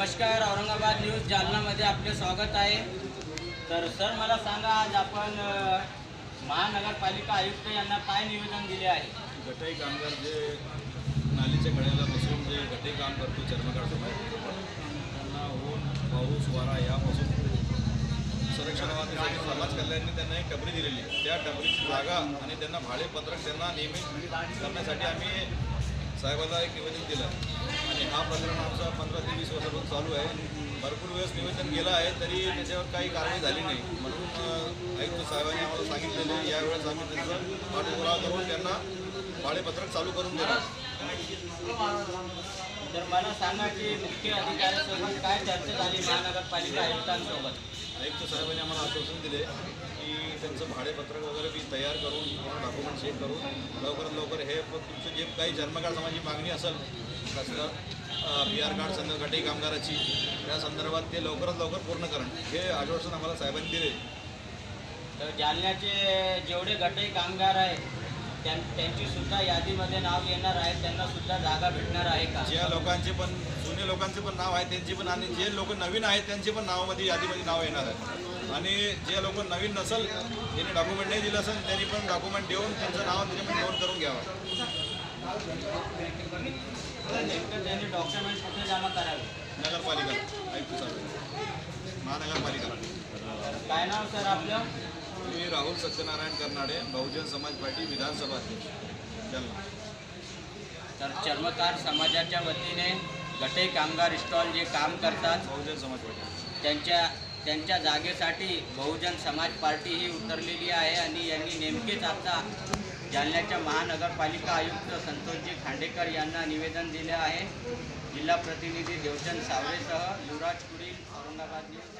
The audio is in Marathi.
नमस्कार औरंगाबाद न्यूज जालनामध्ये आपले स्वागत आहे. तर सर मला सांगा आज आपण महानगरपालिका आयुक्त यांना काय निवेदन दिले आहे? गटाई कामगार जे नालीच्या कडेला बसून जे गटाई काम करतो चर्मकार समाज त्यांना ऊन पाऊस वारा यापासून संरक्षणासाठी समाज कल्याणने त्यांना एक टपरी दिलेली त्या टपरीची जागा आणि त्यांना भाडेपत्रक त्यांना नियमित करण्यासाठी आम्ही साहेबाला एक निवेदन दिलं हा प्रकरण आमचा पंधरा ते वीस वर्षापासून चालू आहे. भरपूर वेळेस निवेदन गेलं आहे तरी त्याच्यावर काही कारवाई झाली नाही. म्हणून आयुक्त साहेबांनी आम्हाला सांगितलेले यावेळेस आम्ही त्यांचा पाठपुरावा करून त्यांना भाडेपत्रक चालू करून देणार तर मला सांगा की मुख्य अधिकाऱ्यांसोबत काय चर्चा झाली महानगरपालिका आयुक्तांसोबत? आयुक्त साहेबांनी आम्हाला आश्वासन दिले की त्यांचं भाडेपत्रक वगैरे मी तयार करून डॉक्युमेंट चेक करून लवकरात लवकर हे तुमचं जे काही जन्मकाळ समाजाची मागणी असेल कसलं पी आर कार्ड संदर्भ गटाई कामगाराची. त्या संदर्भात ते लवकरात लवकर पूर्ण करण. हे आश्वासन आम्हाला साहेबांनी दिले. तर जालन्याचे जेवढे गटई कामगार आहेत त्यां त्यांची सुद्धा यादीमध्ये नाव येणार आहे त्यांना सुद्धा जागा भेटणार आहे का? ज्या लोकांचे पण जुने लोकांचे पण नाव आहे त्यांची पण आणि जे लोक नवीन आहेत त्यांचे पण नावामध्ये यादीमध्ये नाव येणार आहे. आणि जे लोक नवीन नसल त्यांनी डॉक्युमेंट नाही दिलं असेल त्यांनी पण डॉक्युमेंट देऊन त्यांचं नाव त्याच्यामध्ये नोंद करून घ्यावं. त्यांनी डॉक्युमेंट कुठे जमा करावे नगरपालिका महानगरपालिका. तर काय नाव सर आपलं? मी राहुल सत्यनारायण कर्नाडे बहुजन समाज पार्टी विधानसभा अध्यक्ष. जालना तर चर्मकार समाजाच्या वतीने गटई कामगार स्टॉल जे काम करतात बहुजन समाज पार्टी. त्यांच्या त्यांच्या जागेसाठी बहुजन समाज पार्टी ही उतरलेली आहे आणि यांनी नेमकेच आता जालन्याच्या महानगरपालिका आयुक्त संतोषजी खांडेकर यांना निवेदन दिले आहे. जिल्हा प्रतिनिधी देवचंद सावरेसह युवराज कुडील औरंगाबाद न्यूज